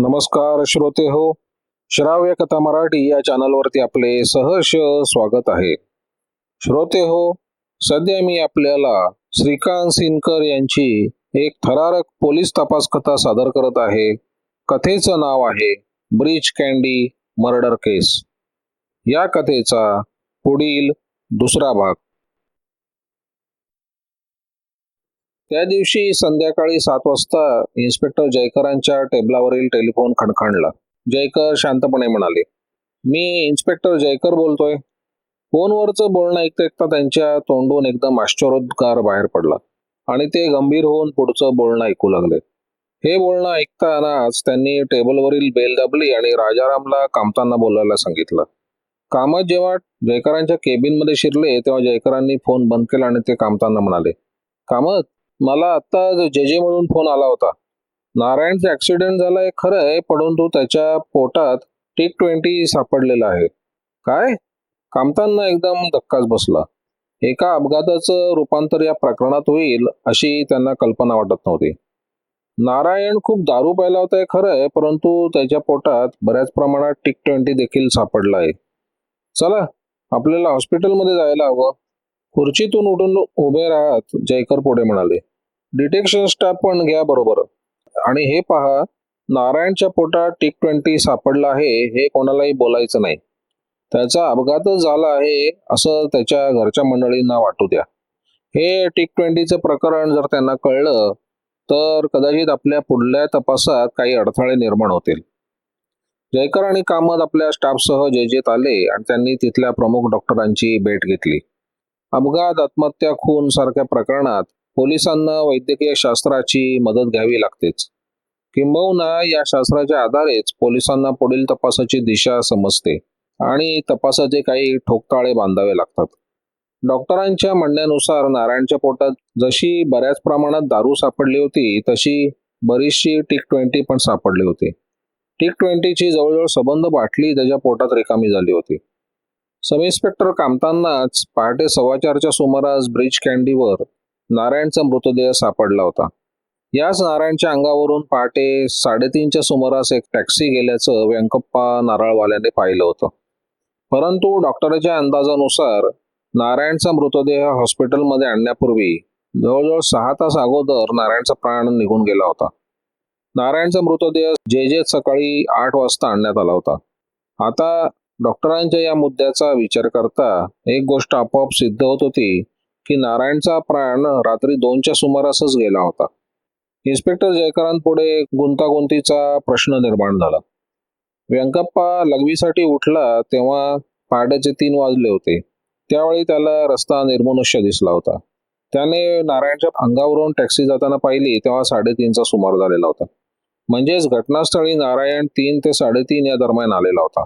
नमस्कार श्रोते हो श्राव्य कथा मराठी या चॅनलवरती आपले सहर्ष स्वागत आहे. श्रोते हो सध्या मी आपल्याला श्रीकांत सिनकर यांची एक थरारक पोलीस तपास कथा सादर करत आहे. कथेचं नाव आहे ब्रिज कॅन्डी मर्डर केस. या कथेचा पुढील दुसरा भाग. त्या दिवशी संध्याकाळी सात वाजता इन्स्पेक्टर जयकरांच्या टेबलावरील टेलिफोन खणखणला. जयकर शांतपणे म्हणाले मी इन्स्पेक्टर जयकर बोलतोय. फोनवरचं बोलणं ऐकता ऐकता त्यांच्या तोंडून एकदम आश्चर्योद्गार बाहेर पडला आणि ते गंभीर होऊन पुढचं बोलणं ऐकू लागले. हे बोलणं ऐकतानाच त्यांनी टेबलवरील बेल दाबली आणि राजारामला कामतांना बोलायला सांगितलं. कामत जेव्हा जयकरांच्या केबिनमध्ये शिरले तेव्हा जयकरांनी फोन बंद केला आणि ते कामतांना म्हणाले कामत मला आता जे जे मधून फोन आला होता. नारायणचा ऍक्सिडेंट झालाय खरं आहे परंतु त्याच्या पोटात टी ट्वेंटी सापडलेला आहे. काय? कामतांना एकदम धक्काच बसला. एका अपघाताचं रूपांतर या प्रकरणात होईल अशी त्यांना कल्पना वाटत नव्हती. नारायण खूप दारू प्यायला होता खरं आहे परंतु त्याच्या पोटात बऱ्याच प्रमाणात टिक ट्वेंटी देखील सापडला आहे चला आपल्याला हॉस्पिटलमध्ये जायला हवं. खुर्चीतून उठून उभे राहत जयकर पुढे म्हणाले डिटेक्शन स्टाफ पण घ्या बरोबर. आणि हे पहा नारायणच्या पोटात टिक ट्वेंटी सापडला आहे हे कोणालाही बोलायचं नाही. त्याचा अपघातच झाला आहे असं त्याच्या घरच्या मंडळींना वाटू द्या. हे टिक ट्वेंटीचं प्रकरण जर त्यांना कळलं तर कदाचित आपल्या पुढल्या तपासात काही अडथळे निर्माण होतील. जयकर आणि कामत आपल्या स्टाफसह जेजेत आले आणि त्यांनी तिथल्या प्रमुख डॉक्टरांची भेट घेतली. अपघात आत्महत्या खून सारख्या प्रकरणात पोलिसांना वैद्यकीय शास्त्राची मदत घ्यावी लागतेच. किंबहुना या शास्त्राच्या आधारेच पोलिसांना पुढील तपासाची दिशा समजते आणि तपासाचे काही ठोकताळे बांधावे लागतात. डॉक्टरांच्या म्हणण्यानुसार नारायणच्या पोटात जशी बऱ्याच प्रमाणात दारू सापडली होती तशी बरीचशी टिक ट्वेंटी पण सापडली होती. टिक ट्वेंटीची जवळजवळ सबंध बाटली त्याच्या पोटात रिकामी झाली होती. सब इन्स्पेक्टर कामतांनाच पहाटे सव्वा चारच्या सुमारास ब्रिज कॅन्डीवर नारायणचा मृतदेह सापडला होता. याच नारायणच्या अंगावरून पहाटे साडेतीनच्या सुमारास एक टॅक्सी गेल्याचं व्यंकप्पा नारळवाल्याने पाहिलं होतं. परंतु डॉक्टरच्या अंदाजानुसार नारायणचा मृतदेह हॉस्पिटलमध्ये आणण्यापूर्वी जवळजवळ सहा तास अगोदर नारायणचा प्राण निघून गेला होता. नारायणचा मृतदेह जे जे सकाळी आठ वाजता आणण्यात आला होता. आता डॉक्टरांच्या या मुद्द्याचा विचार करता एक गोष्ट आपोआप सिद्ध होत होती की नारायणचा प्राण रात्री दोनच्या सुमारासच गेला होता. इन्स्पेक्टर जयकरांपुढे गुंतागुंतीचा प्रश्न निर्माण झाला. व्यंकप्पा लघवीसाठी उठला तेव्हा पहाटेचे तीन वाजले होते. त्यावेळी त्याला रस्ता निर्मनुष्य दिसला होता. त्याने नारायणच्या अंगावरून टॅक्सी जाताना पाहिली तेव्हा साडेतीनचा सुमार झालेला होता. म्हणजेच घटनास्थळी नारायण तीन ते साडेतीन या दरम्यान आलेला होता.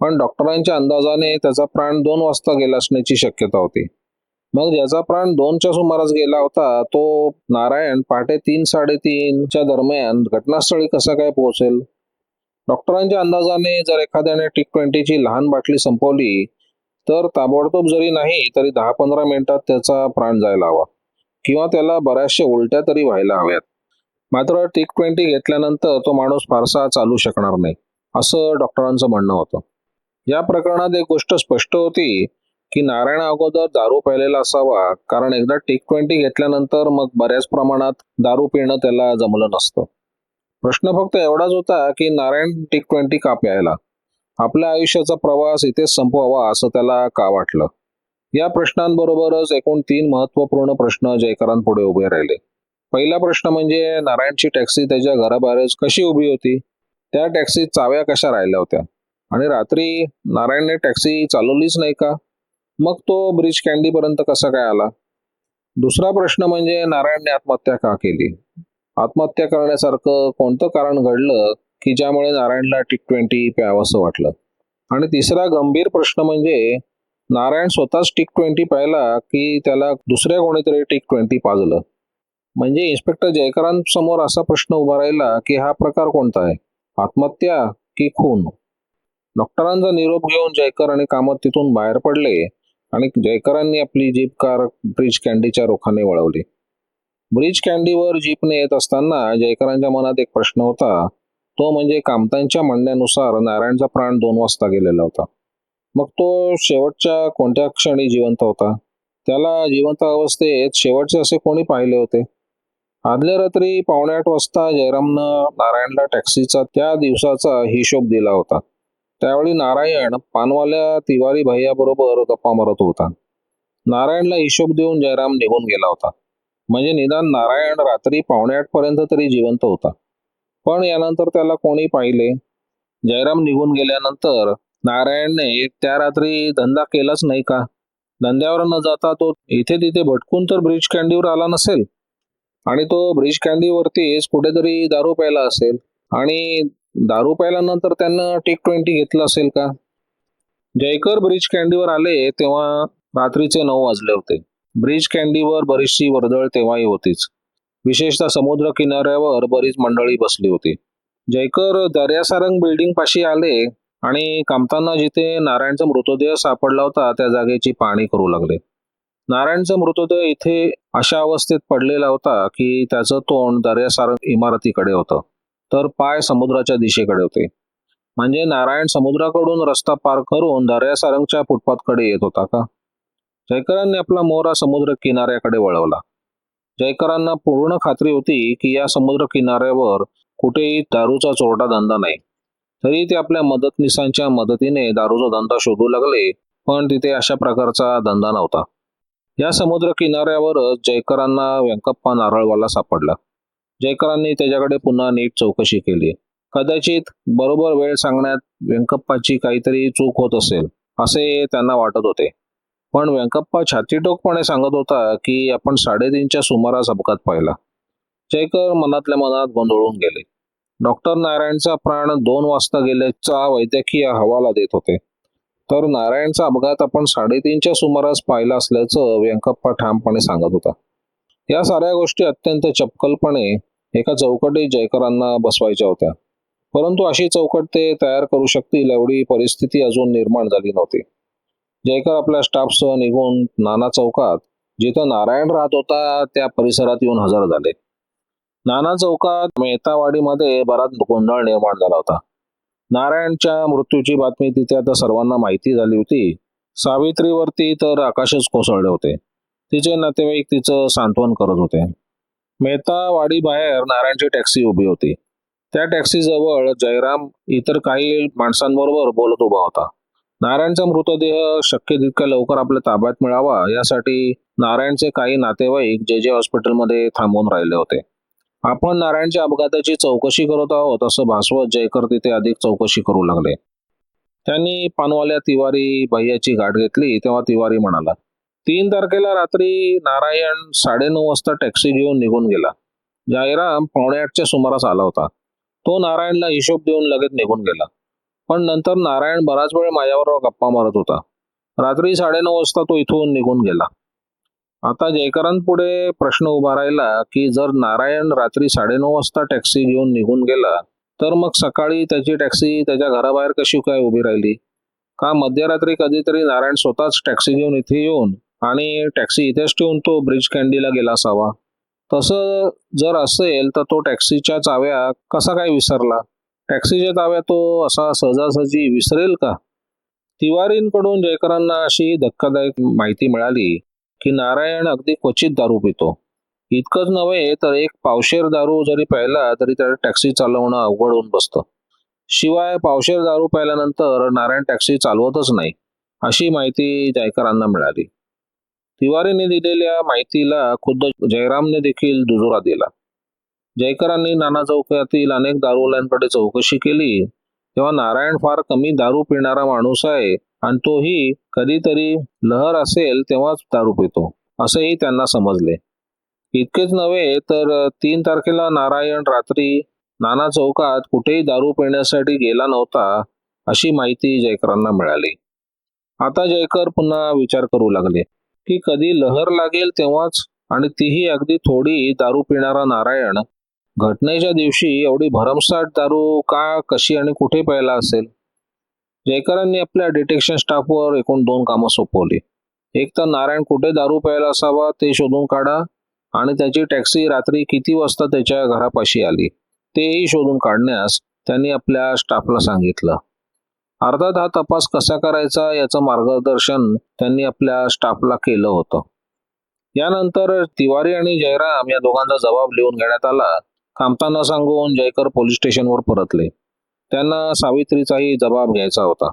पण डॉक्टरांच्या अंदाजाने त्याचा प्राण दोन वाजता गेला असण्याची शक्यता होती. मग ज्याचा प्राण दोनच्या सुमारास गेला होता तो नारायण पहाटे तीन साडेतीनच्या दरम्यान घटनास्थळी कसा काय पोहोचेल? डॉक्टरांच्या अंदाजाने जर एखाद्याने टी ट्वेंटीची लहान बाटली संपवली तर ताबडतोब जरी नाही तरी दहा पंधरा मिनिटात त्याचा प्राण जायला हवा. किंवा त्याला बऱ्याचशा उलट्या तरी व्हायला हव्यात. मात्र टी ट्वेंटी घेतल्यानंतर तो माणूस फारसा चालू शकणार नाही असं डॉक्टरांचं म्हणणं होतं. या प्रकरणात एक गोष्ट स्पष्ट होती की नारायण अगोदर दारू प्यायलेला असावा कारण एकदा टिक ट्वेंटी घेतल्यानंतर मग बऱ्याच प्रमाणात दारू पिणं त्याला जमलं नसतं. प्रश्न फक्त एवढाच होता की नारायण टिक ट्वेंटी का प्यायला? आपल्या आयुष्याचा प्रवास इथेच संपवावा असं त्याला का वाटलं? या प्रश्नांबरोबरच एकूण तीन महत्त्वपूर्ण प्रश्न जयकरांपुढे उभे राहिले. पहिला प्रश्न म्हणजे नारायणची टॅक्सी त्याच्या घराबाहेरच कशी उभी होती? त्या टॅक्सीत चाव्या कशा राहिल्या होत्या? आणि रात्री नारायणने टॅक्सी चालवलीच नाही का? मग तो ब्रिज कॅन्डी पर्यंत कसा काय आला? दुसरा प्रश्न म्हणजे नारायणने आत्महत्या का केली? आत्महत्या करण्यासारखं कोणतं कारण घडलं की ज्यामुळे नारायणला टिक ट्वेंटी प्यावंसं वाटलं? आणि तिसरा गंभीर प्रश्न म्हणजे नारायण स्वतःच टिक ट्वेंटी पाहिला की त्याला दुसऱ्या कोणीतरी टिक ट्वेंटी पाजलं? म्हणजे इन्स्पेक्टर जयकरांसमोर असा प्रश्न उभा राहिला की हा प्रकार कोणता आहे? आत्महत्या की खून? डॉक्टरांचा निरोप घेऊन जयकर आणि कामत तिथून बाहेर पडले आणि जयकरांनी आपली जीप कार ब्रिज कॅन्डीच्या रोखाने वळवली. ब्रिज कॅन्डीवर जीपने येत असताना जयकरांच्या मनात एक प्रश्न होता. तो म्हणजे कामतांच्या म्हणण्यानुसार नारायणचा प्राण दोन वाजता गेलेला होता. मग तो शेवटच्या कोणत्या क्षणी जिवंत होता? त्याला जिवंत अवस्थेत शेवटचे असे कोणी पाहिले होते? आदल्या रात्री पावणे आठ वाजता जयरामनं नारायणला टॅक्सीचा त्या दिवसाचा हिशोब दिला होता. त्यावेळी नारायण पानवाल्या तिवारी भैयाबरोबर गप्पा मारत होता. नारायणला हिशोब देऊन जयराम निघून गेला होता. म्हणजे निदान नारायण रात्री पावणे पर्यंत तरी जिवंत होता. पण यानंतर त्याला कोणी पाहिले? जयराम निघून गेल्यानंतर नारायणने त्या रात्री धंदा केलाच नाही का? धंद्यावर न जाता तो इथे तिथे भटकून तर ब्रिज कॅन्डीवर आला नसेल? आणि तो ब्रिज कॅन्डीवरतीच कुठेतरी दारू प्यायला असेल आणि दारू प्यायल्यानंतर त्यानं टेक ट्वेंटी घेतलं असेल का? जयकर ब्रिज कॅन्डीवर आले तेव्हा रात्रीचे नऊ वाजले होते. ब्रिज कॅन्डीवर बरीचशी वर्दळ तेव्हाही होतीच. विशेषतः समुद्र किनाऱ्यावर बरीच मंडळी बसली होती. जयकर दर्यासारंग बिल्डिंग पाशी आले आणि कामताना जिथे नारायणचा मृतदेह सापडला होता त्या जागेची पाहणी करू लागले. नारायणचा मृतदेह इथे अशा अवस्थेत पडलेला होता की त्याचं तोंड दर्यासारंग इमारतीकडे होतं. तर पाय समुद्राच्या दिशेकडे होते. म्हणजे नारायण समुद्राकडून रस्ता पार करून दर्यासारंगच्या फुटपाथकडे येत होता का? जयकरांनी आपला मोहरा समुद्र किनाऱ्याकडे वळवला. जयकरांना पूर्ण खात्री होती की या समुद्र किनाऱ्यावर कुठेही दारूचा चोरटा धंदा नाही. तरी ते आपल्या मदतनीसांच्या मदतीने दारूचा धंदा शोधू लागले पण तिथे अशा प्रकारचा धंदा नव्हता. या समुद्र किनाऱ्यावरच जयकरांना व्यंकप्पा नारळवाला सापडला. जयकरांनी त्याच्याकडे पुन्हा नीट चौकशी केली. कदाचित बरोबर वेळ सांगण्यात व्यंकप्पाची काहीतरी चूक होत असेल असे त्यांना वाटत होते. पण व्यंकप्पा छातीटोकपणे सांगत होता की आपण साडेतीनच्या सुमारास अपघात पाहिला. जयकर मनातल्या मनात गोंधळून गेले. डॉक्टर नारायणचा प्राण दोन वाजता गेल्याचा वैद्यकीय हवाला देत होते. तर नारायणचा अपघात आपण साडेतीनच्या सुमारास पाहिला असल्याचं व्यंकप्पा ठामपणे सांगत होता. या साऱ्या गोष्टी अत्यंत चपकलपणे एका चौकटीत जयकरांना बसवायच्या होत्या. परंतु अशी चौकट ते तयार करू शकतील एवढी परिस्थिती अजून निर्माण झाली नव्हती. जयकर आपल्या स्टाफसह निघून नाना चौकात जिथं नारायण राहत होता त्या परिसरात येऊन हजर झाले. नाना चौकात मेहतावाडीमध्ये बराच गोंधळ निर्माण झाला होता. नारायणच्या मृत्यूची बातमी तिथे आता सर्वांना माहिती झाली होती. सावित्रीवरती तर आकाशच कोसळले होते. तिचे नातेवाईक तिचं सांत्वन करत होते. मेहतावाडी बाहेर नारायणची टॅक्सी उभी होती. त्या टॅक्सीजवळ जयराम इतर काही माणसांबरोबर बोलत उभा होता. नारायणचा मृतदेह शक्य तितक्या लवकर आपल्या ताब्यात मिळावा यासाठी नारायणचे काही नातेवाईक जे जे हॉस्पिटलमध्ये थांबून राहिले होते. आपण नारायणच्या अपघाताची चौकशी करत आहोत असं भासवत जयकर तिथे अधिक चौकशी करू लागले. त्यांनी पानवाल्या तिवारी भैयाची गाठ घेतली तेव्हा तिवारी म्हणाला तीन तारखेला रात्री नारायण साडेनऊ वाजता टॅक्सी घेऊन निघून गेला. जायराम पावणे आठच्या सुमारास आला होता. तो नारायणला हिशोब देऊन लगेच निघून गेला. पण नंतर नारायण बराच वेळ माझ्याबरोबर गप्पा मारत होता. रात्री साडेनऊ वाजता तो इथून निघून गेला. आता जयकरांपुढे प्रश्न उभा राहिला की जर नारायण रात्री साडेनऊ वाजता टॅक्सी घेऊन निघून गेला तर मग सकाळी त्याची टॅक्सी त्याच्या घराबाहेर कशी काय उभी राहिली? का मध्यरात्री कधीतरी नारायण स्वतःच टॅक्सी घेऊन इथे येऊन आणि टॅक्सी इथेच ठेवून तो ब्रिज कॅन्डीला गेला असावा. तसं जर असेल तर तो टॅक्सीच्या चाव्या कसा काय विसरला? टॅक्सीच्या चाव्या तो असा सहजासहजी विसरेल का? तिवारींकडून जयकरांना अशी धक्कादायक माहिती मिळाली की नारायण अगदी क्वचित दारू पितो. इतकंच नव्हे तर एक पावशेर दारू जरी प्यायला तरी त्याला टॅक्सी चालवणं अवघड होऊन बसतं. शिवाय पावशेर दारू प्यायल्यानंतर नारायण टॅक्सी चालवतच नाही अशी माहिती जयकरांना मिळाली. तिवारीने दिलेल्या माहितीला खुद्द जयरामने देखील दुजोरा दिला. जयकरांनी नाना चौकातील अनेक दारूवाल्यांकडे चौकशी केली. तेव्हा नारायण फार कमी दारू पिणारा माणूस आहे आणि तोही कधीतरी लहर असेल तेव्हाच दारू पितो असेही त्यांना समजले. इतकेच नव्हे तर तीन तारखेला नारायण रात्री नाना चौकात कुठेही दारू पिण्यासाठी गेला नव्हता अशी माहिती जयकरांना मिळाली. आता जयकर पुन्हा विचार करू लागले. की कधी लहर लागेल तेव्हाच आणि तीही अगदी थोडी दारू पिणारा नारायण. घटनेच्या दिवशी एवढी भरमसाठ दारू का कशी आणि कुठे प्यायला असेल? जयकरांनी आपल्या डिटेक्शन स्टाफवर एकूण दोन कामं सोपवली. एक तर नारायण कुठे दारू प्यायला असावा ते शोधून काढा आणि त्याची टॅक्सी रात्री किती वाजता त्याच्या घरापाशी आली तेही शोधून काढण्यास त्यांनी आपल्या स्टाफला सांगितलं. अर्थात हा तपास कसा करायचा याचं मार्गदर्शन त्यांनी आपल्या स्टाफला केलं होतं. यानंतर तिवारी आणि जयराम या दोघांचा जबाब लिहून घेण्यात आला. कामता न सांगून जयकर पोलीस स्टेशनवर परतले. त्यांना सावित्रीचाही जबाब घ्यायचा होता.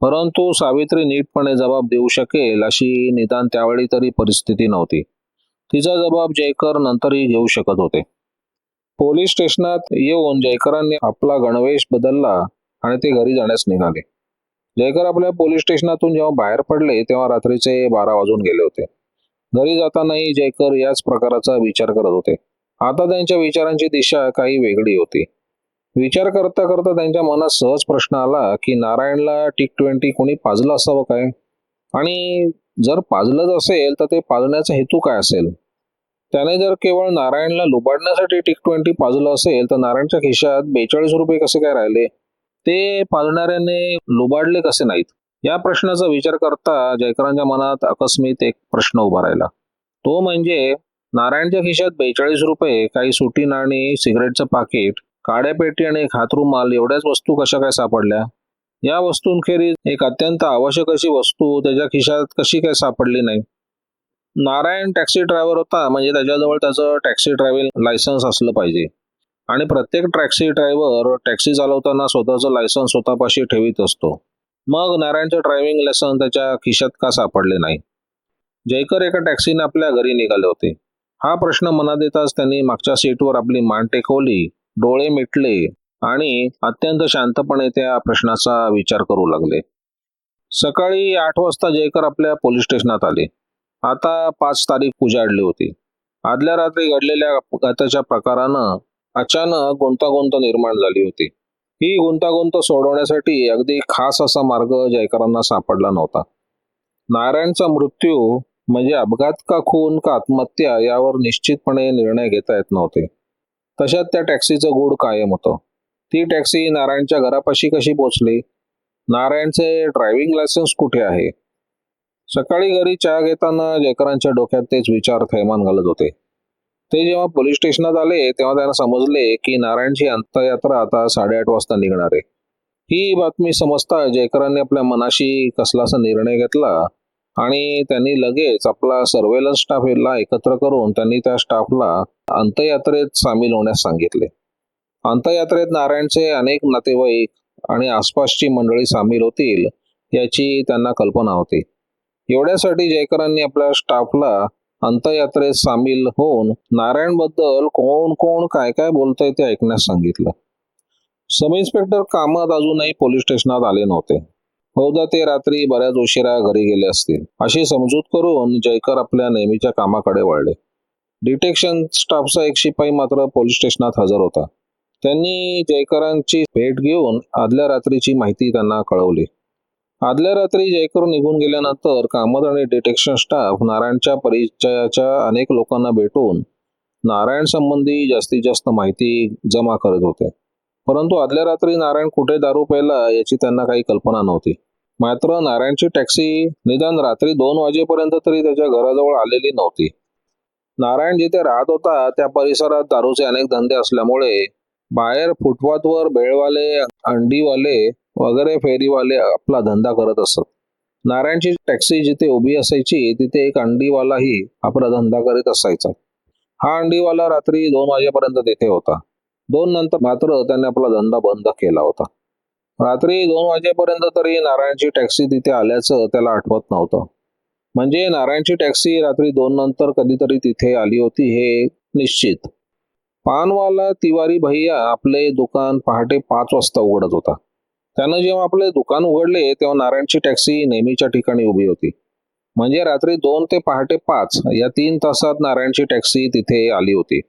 परंतु सावित्री नीटपणे जबाब देऊ शकेल अशी निदान त्यावेळी तरी परिस्थिती नव्हती. तिचा जबाब जयकर नंतरही घेऊ शकत होते. पोलीस स्टेशनात येऊन जयकरांनी आपला गणवेश बदलला. आणि ते घरी जाण्यास निघाले. जयकर आपल्या पोलीस स्टेशनातून जेव्हा बाहेर पडले तेव्हा रात्रीचे बारा वाजून गेले होते. घरी जातानाही जयकर याच प्रकाराचा विचार करत होते. आता त्यांच्या विचारांची दिशा काही वेगळी होती. विचार करता करता त्यांच्या मनात सहज प्रश्न आला की नारायणला टी ट्वेंटी कोणी पाजलं असावं काय? आणि जर पाजलंच असेल तर ते पाजण्याचा हेतू काय असेल? त्याने जर केवळ नारायणला लुबाडण्यासाठी टिक ट्वेंटी पाजलं असेल तर नारायणच्या खिशात बेचाळीस रुपये कसे काय राहिले? ते पाळणाऱ्याने लुबाडले कसे नाहीत? या प्रश्नाचा विचार करता जयकरांच्या मनात अकस्मित एक प्रश्न उभा राहिला. तो म्हणजे नारायणच्या खिशात बेचाळीस रुपये काही सुटी नाणी सिगरेटचं पाकिट काड्या पेटी आणि एक हातरुमाल एवढ्याच वस्तू कशा काय सापडल्या? या वस्तूंखेरीज एक अत्यंत आवश्यक अशी वस्तू त्याच्या खिशात कशी काय सापडली नाही? नारायण टॅक्सी ड्रायव्हर होता म्हणजे त्याच्याजवळ त्याचं टॅक्सी ड्रायव्हिंग लायसन्स असलं पाहिजे. आणि प्रत्येक टॅक्सी ड्रायव्हर टॅक्सी चालवताना स्वतःचं लायसन्स स्वतःपाशी ठेवीत असतो. मग नारायणचं ड्रायव्हिंग लायसन त्याच्या खिशात का सापडले नाही? जयकर एका टॅक्सीने आपल्या घरी निघाले होते. हा प्रश्न मनात येताच त्यांनी मागच्या सीटवर आपली मान टेकवली डोळे मिटले आणि अत्यंत शांतपणे त्या प्रश्नाचा विचार करू लागले. सकाळी आठ वाजता जयकर आपल्या पोलीस स्टेशनात आले. आता पाच तारीख उजाडली होती. आदल्या रात्री घडलेल्या अपघाताच्या प्रकारानं अचानक गुंतागुंत निर्माण झाली होती. ही गुंतागुंत सोडवण्यासाठी अगदी खास असा मार्ग जयकरांना सापडला नव्हता. नारायणचा मृत्यू म्हणजे अपघात का खून का आत्महत्या यावर निश्चितपणे निर्णय घेता येत नव्हते. तशात त्या टॅक्सीचं गोड कायम होतं. ती टॅक्सी नारायणच्या घरापाशी कशी पोचली नारायणचे ड्रायव्हिंग लायसन्स कुठे आहे? सकाळी घरी चहा घेताना जयकरांच्या डोक्यात तेच विचार थैमान घालत होते. ते जेव्हा पोलीस स्टेशनात आले तेव्हा त्यांना समजले की नारायणची अंत्ययात्रा आता साडेआठ वाजता निघणार आहे. ही बातमी समजता जयकरांनी आपल्या मनाशी कसलासा निर्णय घेतला आणि त्यांनी लगेच आपला सर्वेलन्स स्टाफला एकत्र करून त्यांनी त्या स्टाफला अंत्ययात्रेत सामील होण्यास सांगितले. अंत्ययात्रेत नारायणचे अनेक नातेवाईक आणि आसपासची मंडळी सामील होतील याची त्यांना कल्पना होती. एवढ्यासाठी जयकरांनी आपल्या स्टाफला अंत्ययात्रेत सामील होऊन नारायणबद्दल कोण कोण काय काय बोलतंय ते ऐकण्यास सांगितलं. सब इन्स्पेक्टर कामत अजूनही पोलीस स्टेशनात आले नव्हते. हो बहुधा ते रात्री बऱ्याच उशिरा घरी गेले असतील. अशी समजूत करून जयकर आपल्या नेहमीच्या कामाकडे वळले. डिटेक्शन स्टाफचा एक शिपाई मात्र पोलीस स्टेशनात हजर होता. त्यांनी जयकरांची भेट घेऊन आदल्या रात्रीची माहिती त्यांना कळवली. आदल्या रात्री जयकर निघून गेल्यानंतर कामत आणि डिटेक्शन स्टाफ नारायणच्या परिचयाच्या अनेक लोकांना भेटून नारायण संबंधी जास्तीत जास्त माहिती जमा करत होते. परंतु आदल्या रात्री नारायण कुठे दारू प्यायला याची त्यांना काही कल्पना नव्हती. मात्र नारायणची टॅक्सी निदान रात्री दोन वाजेपर्यंत तरी त्याच्या घराजवळ आलेली नव्हती. नारायण जिथे राहत होता त्या परिसरात दारूचे अनेक धंदे असल्यामुळे बाहेर फुटपाथवर बेळवाले अंडीवाले वगैरे फेरीवाले आपला धंदा करत असत. नारायणची टॅक्सी जिथे उभी असायची तिथे एक अंडीवालाही आपला धंदा करीत असायचा. हा अंडीवाला रात्री दोन वाजेपर्यंत तिथे होता. दोन नंतर मात्र त्याने आपला धंदा बंद केला होता. रात्री दोन वाजेपर्यंत तरी नारायणची टॅक्सी तिथे आल्याचं त्याला आठवत नव्हतं. म्हणजे नारायणची टॅक्सी रात्री दोन नंतर कधीतरी तिथे आली होती हे निश्चित. पानवाला तिवारी भैया आपले दुकान पहाटे पाच वाजता उघडत होता. त्यानं जेव्हा आपले दुकान उघडले तेव्हा नारायणची टॅक्सी नेहमीच्या ठिकाणी उभी होती. म्हणजे रात्री दोन ते पहाटे पाच या तीन तासात नारायणची टॅक्सी तिथे आली होती.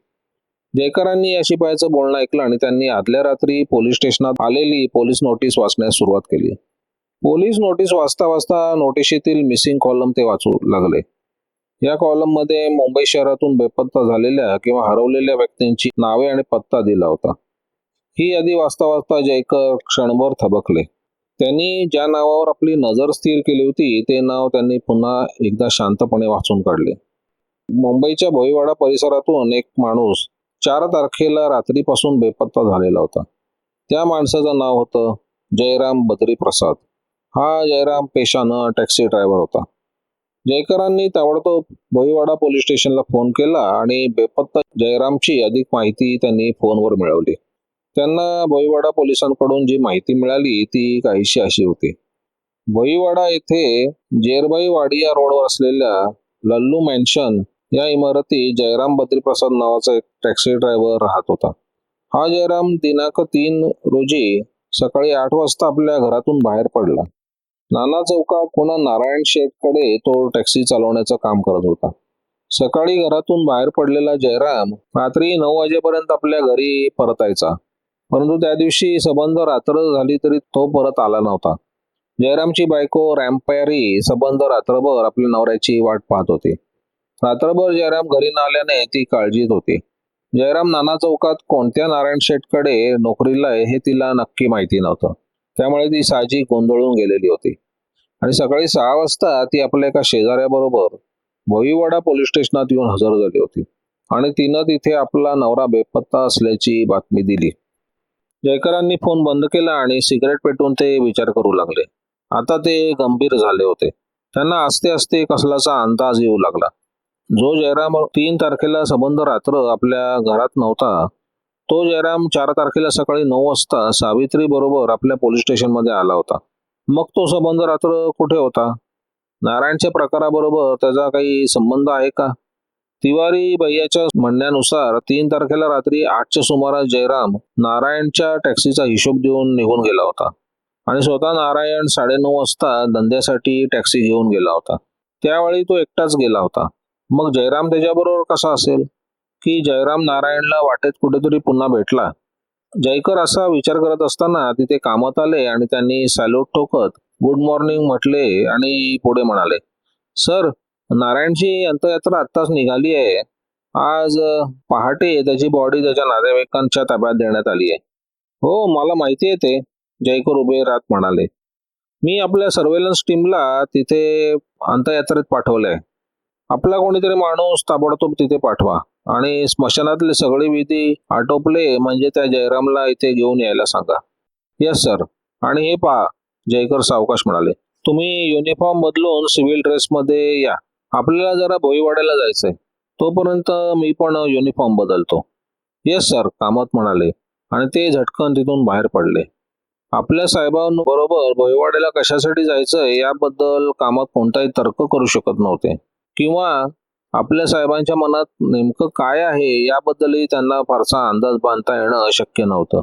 जयकरांनी या शिपायाचं बोलणं ऐकलं आणि त्यांनी आदल्या रात्री पोलीस स्टेशनात आलेली पोलीस नोटीस वाचण्यास सुरुवात केली. पोलीस नोटीस वाचता वाचता नोटिशीतील मिसिंग कॉलम ते वाचू लागले. या कॉलममध्ये मुंबई शहरातून बेपत्ता झालेल्या किंवा हरवलेल्या व्यक्तींची नावे आणि पत्ता दिला होता. ही यादी वाचता वाचता जयकर क्षणभर थबकले. त्यांनी ज्या नावावर आपली नजर स्थिर केली होती ते नाव त्यांनी पुन्हा एकदा शांतपणे वाचून काढले. मुंबईच्या भोईवाडा परिसरातून एक माणूस चार तारखेला रात्रीपासून बेपत्ता झालेला होता. त्या माणसाचं नाव होतं जयराम बद्री प्रसाद हा जयराम पेशानं टॅक्सी ड्रायव्हर होता. जयकरांनी ताबडतोब भोईवाडा पोलीस स्टेशनला फोन केला आणि बेपत्ता जयरामची अधिक माहिती त्यांनी फोनवर मिळवली. त्यांना भोईवाडा पोलिसांकडून जी माहिती मिळाली ती काहीशी अशी होती. भोईवाडा येथे जेरबाई वाडी या रोडवर असलेल्या लल्लू मॅन्शन या इमारती जयराम बद्रीप्रसाद नावाचा एक टॅक्सी ड्रायव्हर राहत होता. हा जयराम दिनांक तीन रोजी सकाळी आठ वाजता आपल्या घरातून बाहेर पडला. नाना चौकात पुन्हा नारायण शेठकडे तो टॅक्सी चालवण्याचं काम करत होता. सकाळी घरातून बाहेर पडलेला जयराम रात्री नऊ वाजेपर्यंत आपल्या घरी परतायचा परंतु त्या दिवशी सबंध रात्र झाली तरी तो परत आला नव्हता. जयरामची बायको रॅम्पायरी सबंध रात्रभर आपल्या नवऱ्याची वाट पाहत होती. रात्रभर जयराम घरी न आल्याने ती काळजीत होती. जयराम नाना चौकात कोणत्या नारायण शेठकडे नोकरीला आहे हे तिला नक्की माहिती नव्हतं. त्यामुळे ती साजी गोंधळून गेलेली होती. आणि सकाळी सहा वाजता ती आपल्या एका शेजाऱ्याबरोबर भोईवाडा पोलीस स्टेशनात येऊन हजर झाली होती. आणि तिनं तिथे आपला नवरा बेपत्ता असल्याची बातमी दिली. जयकरांनी फोन बंद केला आणि सिगरेट पेटून ते विचार करू लागले. आता ते गंभीर झाले होते. त्यांना आस्ते आस्ते कसलाचा अंदाज येऊ लागला. जो जयराम तीन तारखेला संबंध रात्र आपल्या घरात नव्हता तो जयराम चार तारखेला सकाळी नऊ वाजता सावित्री बरोबर आपल्या पोलीस स्टेशनमध्ये आला होता. मग तो संबंध रात्र कुठे होता? नारायणच्या प्रकाराबरोबर त्याचा काही संबंध आहे का? तिवारी भैयाच्या म्हणण्यानुसार तीन तारखेला रात्री आठच्या सुमारास जयराम नारायणच्या टॅक्सीचा हिशोब देऊन निघून गेला होता. आणि स्वतः नारायण साडेनऊ वाजता धंद्यासाठी टॅक्सी घेऊन गेला होता. त्यावेळी तो एकटाच गेला होता. मग जयराम त्याच्याबरोबर कसा असेल? की जयराम नारायणला वाटेत कुठेतरी पुन्हा भेटला? जयकर असा विचार करत असताना तिथे कामात आले आणि त्यांनी सॅल्यूट ठोकत गुड मॉर्निंग म्हटले आणि पुढे म्हणाले सर नारायणची अंतयात्रा आत्ताच निघाली आहे. आज पहाटे त्याची बॉडी त्याच्या नातेवाईकांच्या ताब्यात देण्यात आली आहे. हो मला माहिती आहे ते. जयकर उभे राहत म्हणाले. मी आपल्या सर्वेलन्स टीमला तिथे अंतयात्रेत पाठवलंय. आपला कोणीतरी माणूस ताबडतोब तिथे पाठवा. आणि स्मशानातले सगळे विधी आटोपले म्हणजे त्या जयरामला इथे घेऊन यायला सांगा. येस सर आणि हे पहा जयकर सावकाश म्हणाले. तुम्ही युनिफॉर्म बदलून सिव्हिल ड्रेसमध्ये या. आपल्याला जरा भोईवाड्याला जायचंय. तोपर्यंत मी पण युनिफॉर्म बदलतो. येस सर कामत म्हणाले. आणि ते झटकन तिथून बाहेर पडले. आपल्या साहेबांबरोबर भोईवाड्याला कशासाठी जायचं याबद्दल कामात कोणताही तर्क करू शकत नव्हते. किंवा आपल्या साहेबांच्या मनात नेमकं काय आहे याबद्दलही त्यांना फारसा अंदाज बांधता येणं शक्य नव्हतं.